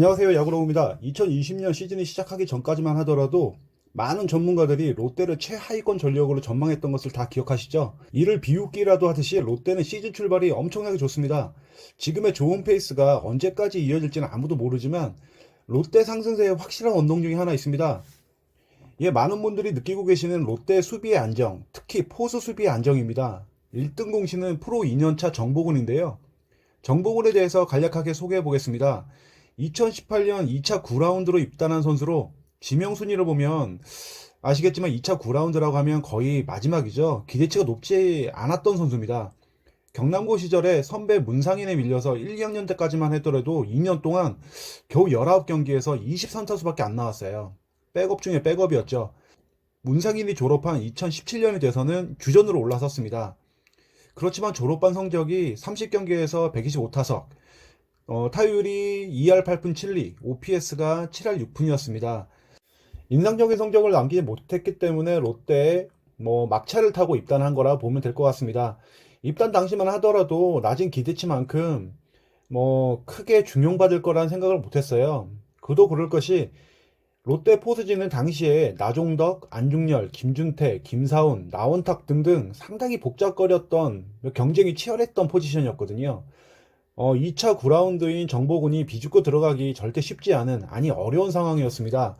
안녕하세요. 야구로우입니다. 2020년 시즌이 시작하기 전까지만 하더라도 많은 전문가들이 롯데를 최하위권 전력으로 전망했던 것을 다 기억하시죠? 이를 비웃기라도 하듯이 롯데는 시즌 출발이 엄청나게 좋습니다. 지금의 좋은 페이스가 언제까지 이어질지는 아무도 모르지만 롯데 상승세의 확실한 원동 중에 하나 있습니다. 예, 많은 분들이 느끼고 계시는 롯데 수비의 안정, 특히 포수 수비의 안정입니다. 1등 공신은 프로 2년차 정보군인데요. 정보군에 대해서 간략하게 소개해 보겠습니다. 2018년 2차 9라운드로 입단한 선수로 지명 순위를 보면 아시겠지만 2차 9라운드라고 하면 거의 마지막이죠. 기대치가 높지 않았던 선수입니다. 경남고 시절에 선배 문상인에 밀려서 1, 2학년 때까지만 했더라도 2년 동안 겨우 19경기에서 23타수밖에 안 나왔어요. 백업 중에 백업이었죠. 문상인이 졸업한 2017년이 돼서는 주전으로 올라섰습니다. 그렇지만 졸업반 성적이 30경기에서 125타석, 어, 타율이 2할 8푼 7리, OPS가 7할 6푼이었습니다. 인상적인 성적을 남기지 못했기 때문에 롯데에 뭐 막차를 타고 입단한 거라 보면 될 것 같습니다. 입단 당시만 하더라도 낮은 기대치만큼 뭐 크게 중용받을 거라는 생각을 못했어요. 그도 그럴 것이 롯데 포수진은 당시에 나종덕, 안중열, 김준태, 김사훈, 나원탁 등등 상당히 복잡거렸던 경쟁이 치열했던 포지션이었거든요. 어, 2차 9라운드인 정보군이 비집고 들어가기 절대 쉽지 않은, 아니 어려운 상황이었습니다.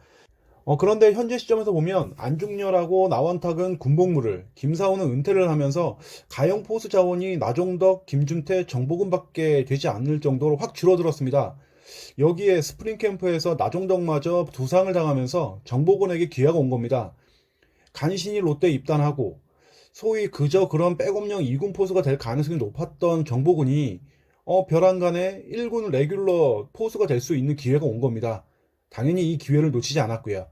어, 그런데 현재 시점에서 보면 안중열하고 나원탁은 군복무를, 김사훈은 은퇴를 하면서 가용 포수 자원이 나종덕, 김준태, 정보군밖에 되지 않을 정도로 확 줄어들었습니다. 여기에 스프링 캠프에서 나종덕마저 부상을 당하면서 정보군에게 기회가 온 겁니다. 간신히 롯데 입단하고 소위 그저 그런 백업용 2군 포수가 될 가능성이 높았던 정보군이 어, 벼랑간에 1군 레귤러 포수가 될 수 있는 기회가 온 겁니다. 당연히 이 기회를 놓치지 않았고요.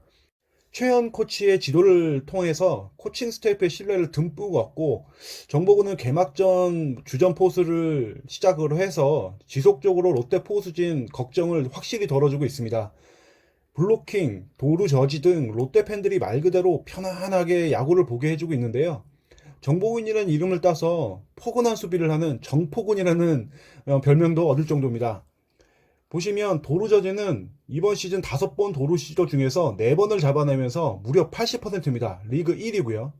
최현 코치의 지도를 통해서 코칭 스태프의 신뢰를 듬뿍 얻고 정보군은 개막전 주전 포수를 시작으로 해서 지속적으로 롯데 포수진 걱정을 확실히 덜어주고 있습니다. 블로킹, 도루 저지 등 롯데 팬들이 말 그대로 편안하게 야구를 보게 해주고 있는데요. 정보군이라는 이름을 따서 포근한 수비를 하는 정포군이라는 어, 별명도 얻을 정도입니다. 보시면 도루 저지는 이번 시즌 5번 도루 시도 중에서 4번을 잡아내면서 무려 80%입니다. 리그 1위고요.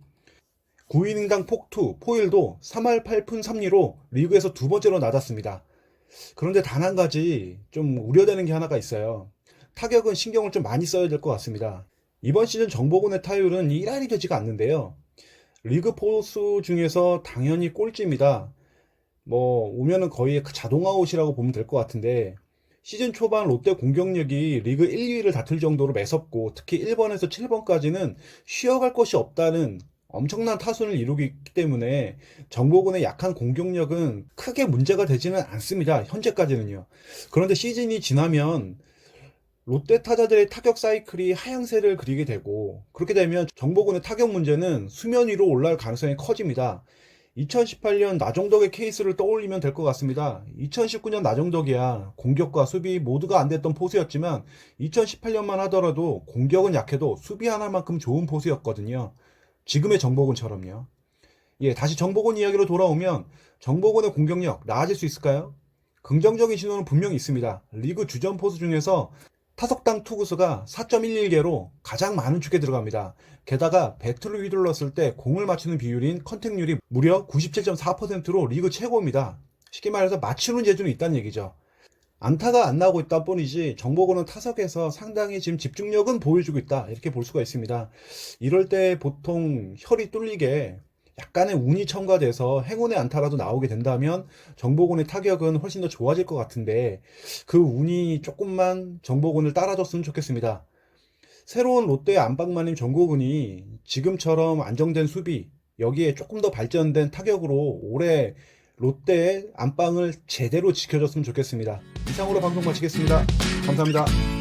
9이닝당 폭투, 포일도 3할 8푼 3리로 리그에서 두 번째로 낮았습니다. 그런데 단 한 가지 좀 우려되는 게 하나가 있어요. 타격은 신경을 좀 많이 써야 될 것 같습니다. 이번 시즌 정보군의 타율은 1할이 되지가 않는데요. 리그 포수 중에서 당연히 꼴찌입니다. 뭐 오면은 거의 자동화 옷이라고 보면 될 것 같은데 시즌 초반 롯데 공격력이 리그 1, 2위를 다툴 정도로 매섭고 특히 1번에서 7번까지는 쉬어갈 것이 없다는 엄청난 타순을 이루고 있기 때문에 정보군의 약한 공격력은 크게 문제가 되지는 않습니다. 현재까지는요. 그런데 시즌이 지나면 롯데 타자들의 타격 사이클이 하향세를 그리게 되고 그렇게 되면 정보군의 타격 문제는 수면 위로 올라갈 가능성이 커집니다. 2018년 나종덕의 케이스를 떠올리면 될 것 같습니다. 2019년 나종덕이야 공격과 수비 모두가 안 됐던 포수였지만 2018년만 하더라도 공격은 약해도 수비 하나만큼 좋은 포수였거든요. 지금의 정보군처럼요. 예, 다시 정보군 이야기로 돌아오면 정보군의 공격력 나아질 수 있을까요? 긍정적인 신호는 분명히 있습니다. 리그 주전 포수 중에서 타석당 투구수가 4.11개로 가장 많은 축에 들어갑니다. 게다가 배트를 휘둘렀을 때 공을 맞추는 비율인 컨택률이 무려 97.4%로 리그 최고입니다. 쉽게 말해서 맞추는 재주는 있다는 얘기죠. 안타가 안 나오고 있다 뿐이지 정보고는 타석에서 상당히 지금 집중력은 보여주고 있다 이렇게 볼 수가 있습니다. 이럴 때 보통 혈이 뚫리게 약간의 운이 첨가돼서 행운의 안타라도 나오게 된다면 정보군의 타격은 훨씬 더 좋아질 것 같은데 그 운이 조금만 정보군을 따라줬으면 좋겠습니다. 새로운 롯데의 안방마님 정보군이 지금처럼 안정된 수비 여기에 조금 더 발전된 타격으로 올해 롯데의 안방을 제대로 지켜줬으면 좋겠습니다. 이상으로 방송 마치겠습니다. 감사합니다.